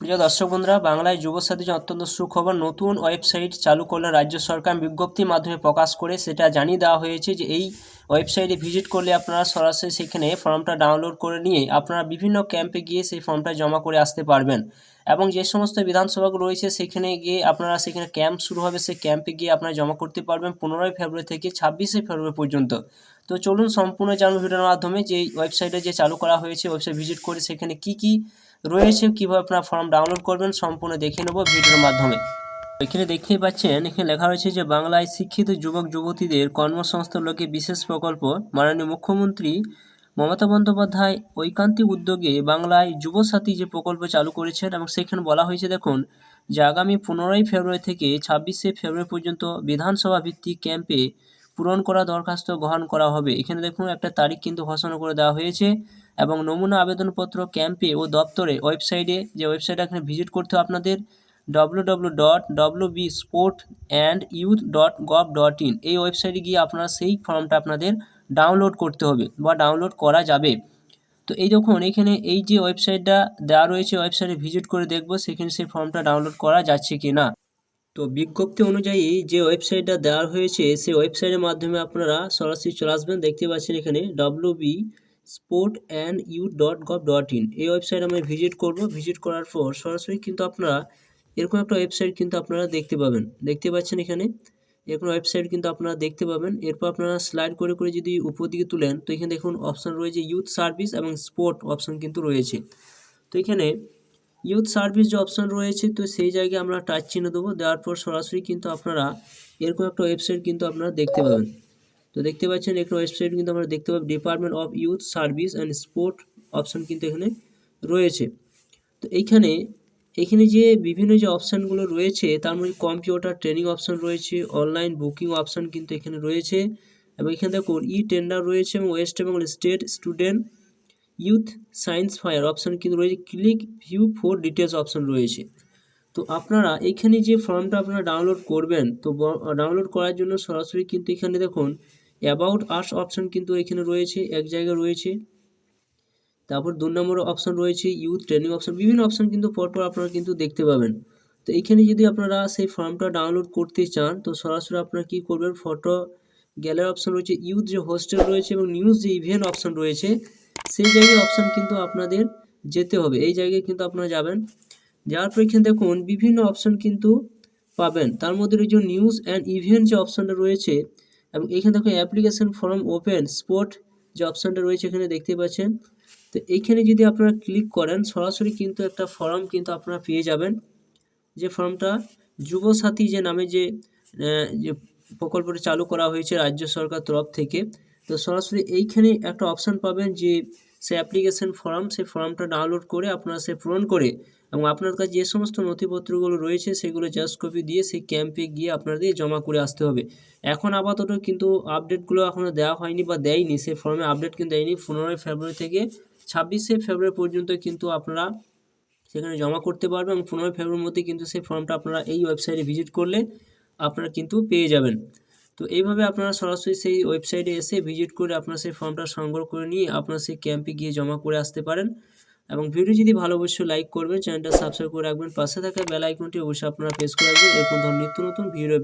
প্রিয় দর্শক বন্ধুরা, বাংলায় যুবসাথী অত্যন্ত সুখবর, নতুন ওয়েবসাইট চালু করলেন রাজ্য সরকার। বিজ্ঞপ্তির মাধ্যমে প্রকাশ করে সেটা জানিয়ে দেওয়া হয়েছে যে এই ওয়েবসাইটে ভিজিট করলে আপনারা সরাসরি সেখানে ফর্মটা ডাউনলোড করে নিয়ে আপনারা বিভিন্ন ক্যাম্পে গিয়ে সেই ফর্মটা জমা করে আসতে পারবেন। এবং যে সমস্ত বিধানসভাগুলো রয়েছে, সেখানে গিয়ে আপনারা সেখানে ক্যাম্প শুরু হবে, সেই ক্যাম্পে গিয়ে আপনারা জমা করতে পারবেন পনেরোই ফেব্রুয়ারি থেকে ছাব্বিশে ফেব্রুয়ারি পর্যন্ত। তো চলুন সম্পূর্ণ জানব ভিডিওর মাধ্যমে যে ওয়েবসাইটে যে চালু করা হয়েছে, ওয়েবসাইট ভিজিট করে সেখানে কি কি রয়েছে কীভাবে আপনারা ফর্ম ডাউনলোড করবেন সম্পূর্ণ দেখে নেব ভিডিওর মাধ্যমে। এখানে দেখতেই পাচ্ছেন, এখানে লেখা রয়েছে যে বাংলায় শিক্ষিত যুবক যুবতীদের কর্মসংস্থান লোকে বিশেষ প্রকল্প। মাননীয় মুখ্যমন্ত্রী মমতা বন্দ্যোপাধ্যায় ঐকান্তিক উদ্যোগে বাংলায় যুবসাথী যে প্রকল্প চালু করেছেন এবং সেখানে বলা হয়েছে, দেখুন, যে আগামী পনেরোই ফেব্রুয়ারি থেকে ছাব্বিশে ফেব্রুয়ারি পর্যন্ত বিধানসভা ভিত্তিক ক্যাম্পে পূরণ করা দরখাস্ত গ্রহণ করা হবে। এখানে দেখুন, একটা তারিখ কিন্তু ঘোষণা করে দেওয়া হয়েছে এবং নমুনা আবেদনপত্র ক্যাম্পে ও দপ্তরে ওয়েবসাইটে, যে ওয়েবসাইট এখানে ভিজিট করতে হবে আপনাদের W W dot W B sport and youth dot gov dot in এই ওয়েবসাইটে গিয়ে আপনারা সেই ফর্মটা আপনাদের ডাউনলোড করতে হবে বা ডাউনলোড করা যাবে। তো এই দেখুন, এখানে এই যে ওয়েবসাইটটা দেওয়া রয়েছে, ওয়েবসাইটে ভিজিট করে দেখব সেখানে সেই ফর্মটা ডাউনলোড করা যাচ্ছে কি না তো বিজ্ঞপ্তি অনুযায়ী যে ওয়েবসাইটটা দেওয়া হয়েছে, সেই ওয়েবসাইটের মাধ্যমে আপনারা সরাসরি চলে আসবেন। দেখতে পাচ্ছেন এখানে W B sport and U dot gov dot in এই ওয়েবসাইট আমি ভিজিট করব। ভিজিট করার পর সরাসরি কিন্তু আপনারা এরকম একটা ওয়েবসাইট কিন্তু আপনারা দেখতে পাবেন। দেখতে পাচ্ছেন এখানে এরকম ওয়েবসাইট কিন্তু আপনারা দেখতে পাবেন। এরপর আপনারা স্লাইড করে করে যদি উপর দিকে তুলেন, তো এখানে দেখুন অপশান রয়েছে ইউথ সার্ভিস এবং স্পোর্ট অপশান কিন্তু রয়েছে। তো এখানে ইউথ সার্ভিস যে অপশান রয়েছে, তো সেই জায়গায় আমরা টাচ চিহ্ন দেবো। দেওয়ার পর সরাসরি কিন্তু আপনারা এরকম একটা ওয়েবসাইট কিন্তু আপনারা দেখতে পাবেন। তো দেখতে পাচ্ছেন একটা ওয়েবসাইট কিন্তু আমরা দেখতে পাবো। Department of youth service and sport option কিন্তু এখানে রয়েছে। তো এইখানে, এখানে যে বিভিন্ন যে অপশানগুলো রয়েছে, তার মধ্যে কম্পিউটার ট্রেনিং অপশান রয়েছে অনলাইন বুকিং অপশান কিন্তু এখানে রয়েছে। এবং এখানে দেখুন ই টেন্ডার রয়েছে এবং West Bengal state student youth science fair option কিন্তু রয়েছে? Click view for details option রয়েছে। তো আপনারা এখানে যে ফর্মটা আপনারা ডাউনলোড করবেন, তো ডাউনলোড করার জন্য সরাসরি কিন্তু এখানে দেখুন অ্যাবাউট আর্টস অপশান কিন্তু এখানে রয়েছে, এক জায়গায় রয়েছে। তারপর দু নম্বর অপশান রয়েছে ইউথ ট্রেনিং অপশান বিভিন্ন অপশান কিন্তু পরপর আপনারা কিন্তু দেখতে পাবেন। তো এখানে যদি আপনারা সেই ফর্মটা ডাউনলোড করতে চান, তো সরাসরি আপনারা কী করবেন? ফটো গ্যালারি অপশান রয়েছে ইউথ যে হোস্টেল রয়েছে এবং নিউজ যে ইভেন্ট অপশান রয়েছে সেই জায়গায় অপশান কিন্তু আপনাদের যেতে হবে। এই জায়গায় কিন্তু আপনারা যাবেন। যাওয়ার পর এখানে দেখুন, বিভিন্ন অপশান কিন্তু পাবেন। তার মধ্যে রয়েছে নিউজ অ্যান্ড ইভেন্ট যে অপশানটা রয়েছে এবং এখানে দেখুন অ্যাপ্লিকেশান ফর্ম ওপেন স্পোর্ট যে অপশানটা রয়েছে এখানে দেখতে পাচ্ছেন। তো এইখানে যদি আপনারা ক্লিক করেন, সরাসরি কিন্তু একটা ফর্ম কিন্তু আপনারা পেয়ে যাবেন। যে ফর্মটা যুবসাথী যে নামে যে যে প্রকল্পটি চালু করা হয়েছে রাজ্য সরকার তরফ থেকে তো সরাসরি এইখানে একটা অপশান পাবেন যে সে অ্যাপ্লিকেশন ফর্ম সেই ফর্মটা ডাউনলোড করে আপনারা সে পূরণ করে এবং আপনার কাছে যে সমস্ত নথিপত্রগুলো রয়েছে সেগুলো জাস্ট কপি দিয়ে সেই ক্যাম্পে গিয়ে আপনাদের জমা করে আসতে হবে। এখন আপাতত কিন্তু আপডেটগুলো এখনও দেওয়া হয়নি বা দেয়নি, সেই ফর্মে আপডেট কিন্তু দেয়নি। পনেরোই ফেব্রুয়ারি থেকে ছাব্বিশে ফেব্রুয়ারি পর্যন্ত কিন্তু আপনারা সেখানে জমা করতে পারবেন এবং পনেরোই ফেব্রুয়ারির মধ্যে কিন্তু সেই ফর্মটা আপনারা এই ওয়েবসাইটে ভিজিট করলে আপনারা কিন্তু পেয়ে যাবেন। তো এইভাবে আপনারা সরাসরি সেই ওয়েবসাইটে এসে ভিজিট করে আপনারা সেই ফর্মটা সংগ্রহ করে নিয়ে আপনারা সেই ক্যাম্পে গিয়ে জমা করে আসতে পারেন। এবং ভিডিও যদি ভালো অবশ্যই লাইক করবেন চ্যানেলটা সাবস্ক্রাইব করে রাখবেন। পাশে থাকা বেল আইকনটি অবশ্যই আপনারা প্রেস করে রাখবেন। এরকম ধরনের নিত্য নতুন ভিডিও